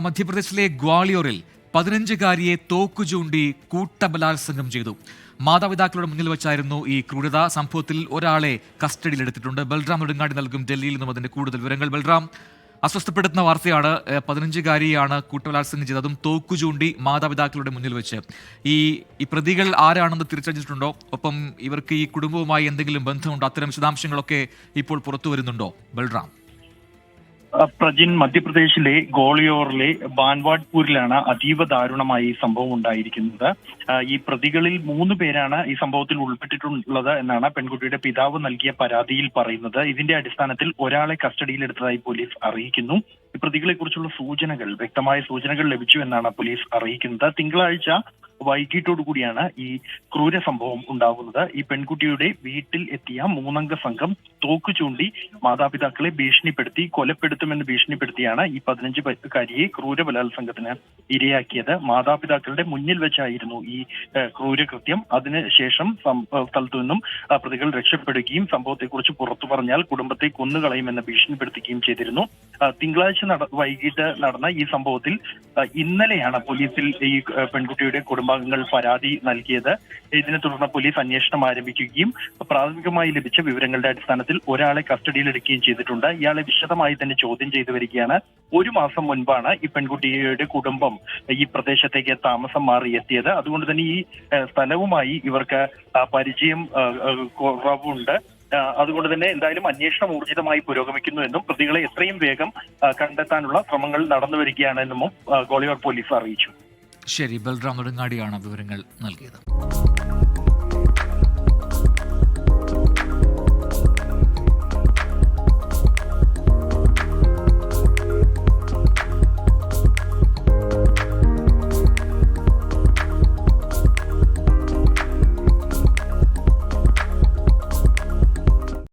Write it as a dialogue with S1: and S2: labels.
S1: മധ്യപ്രദേശിലെ ഗ്വാളിയോറിൽ പതിനഞ്ചുകാരിയെ തോക്കു ചൂണ്ടി കൂട്ടബലാത്സംഗം ചെയ്തു. മാതാപിതാക്കളുടെ മുന്നിൽ വെച്ചായിരുന്നു ഈ ക്രൂരത. സംഭവത്തിൽ ഒരാളെ കസ്റ്റഡിയിലെടുത്തിട്ടുണ്ട്. ബൽറാം നെടുങ്ങാടി നൽകും ഡൽഹിയിൽ നിന്നും അതിന്റെ കൂടുതൽ വിവരങ്ങൾ. ബൽറാം അസ്വസ്ഥപ്പെടുത്തുന്ന വാർത്തയാണ് പതിനഞ്ചുകാരിയാണ് കൂട്ടബലാത്സംഗം ചെയ്തത്. തോക്കു ചൂണ്ടി മാതാപിതാക്കളുടെ മുന്നിൽ വെച്ച്. ഈ ഈ പ്രതികൾ ആരാണെന്ന് തിരിച്ചറിഞ്ഞിട്ടുണ്ടോ? ഒപ്പം ഇവർക്ക് ഈ കുടുംബവുമായി എന്തെങ്കിലും ബന്ധമുണ്ടോ? അത്തരം വിശദാംശങ്ങളൊക്കെ ഇപ്പോൾ പുറത്തു വരുന്നുണ്ടോ? ബൽറാം.
S2: പ്രജിൻ മധ്യപ്രദേശിലെ ഗോളിയോറിലെ ബാൻവാഡ്പൂരിലാണ് അതീവ ദാരുണമായി ഈ സംഭവം ഉണ്ടായിരിക്കുന്നത്. ഈ പ്രതികളിൽ മൂന്ന് പേരാണ് ഈ സംഭവത്തിൽ ഉൾപ്പെട്ടിട്ടുള്ളത് എന്നാണ് പെൺകുട്ടിയുടെ പിതാവ് നൽകിയ പരാതിയിൽ പറയുന്നത്. ഇതിന്റെ അടിസ്ഥാനത്തിൽ ഒരാളെ കസ്റ്റഡിയിലെടുത്തതായി പോലീസ് അറിയിക്കുന്നു. പ്രതികളെ കുറിച്ചുള്ള സൂചനകൾ വ്യക്തമായ സൂചനകൾ ലഭിച്ചു എന്നാണ് പോലീസ് അറിയിക്കുന്നത്. തിങ്കളാഴ്ച വൈകിട്ടോടു കൂടിയാണ് ഈ ക്രൂര സംഭവം ഉണ്ടാകുന്നത്. ഈ പെൺകുട്ടിയുടെ വീട്ടിൽ എത്തിയ മൂന്നംഗ സംഘം തോക്കു ചൂണ്ടി മാതാപിതാക്കളെ ഭീഷണിപ്പെടുത്തി കൊലപ്പെടുത്തുമെന്ന് ഭീഷണിപ്പെടുത്തിയാണ് ഈ പതിനഞ്ച് കാരിയെ ക്രൂര ബലാത്സംഗത്തിന് ഇരയാക്കിയത്. മാതാപിതാക്കളുടെ മുന്നിൽ വെച്ചായിരുന്നു ഈ ക്രൂരകൃത്യം. അതിനുശേഷം സ്ഥലത്തു നിന്നും പ്രതികൾ രക്ഷപ്പെടുകയും സംഭവത്തെക്കുറിച്ച് പുറത്തു പറഞ്ഞാൽ കുടുംബത്തെ കൊന്നുകളയുമെന്ന് ഭീഷണിപ്പെടുത്തുകയും ചെയ്തിരുന്നു. തിങ്കളാഴ്ച വൈകിട്ട് നടന്ന ഈ സംഭവത്തിൽ ഇന്നലെയാണ് പോലീസിൽ ഈ പെൺകുട്ടിയുടെ പെൺകുട്ടിയുടെ കുടുംബാംഗങ്ങൾ പരാതി നൽകിയത്. ഇതിനെ തുടർന്ന് പോലീസ് അന്വേഷണം ആരംഭിക്കുകയും പ്രാഥമികമായി ലഭിച്ച വിവരങ്ങളുടെ അടിസ്ഥാനത്തിൽ ഒരാളെ കസ്റ്റഡിയിലെടുക്കുകയും ചെയ്തിട്ടുണ്ട്. ഇയാളെ വിശദമായി തന്നെ ചോദ്യം ചെയ്തു വരികയാണ്. ഒരു മാസം മുൻപാണ് ഈ പെൺകുട്ടിയുടെ കുടുംബം ഈ പ്രദേശത്തേക്ക് താമസം മാറി എത്തിയത് അതുകൊണ്ട് തന്നെ ഈ സ്ഥലവുമായി ഇവർക്ക് പരിചയം കുറവുണ്ട്. അതുകൊണ്ട് തന്നെ എന്തായാലും അന്വേഷണം ഊർജിതമായി പുരോഗമിക്കുന്നു എന്നും പ്രതികളെ എത്രയും വേഗം കണ്ടെത്താനുള്ള ശ്രമങ്ങൾ നടന്നു വരികയാണെന്നും ഗോളിയോർ പോലീസ് അറിയിച്ചു.
S1: ശരി ബൽറാം നെടുങ്ങാടിയാണ് വിവരങ്ങൾ നൽകിയത്.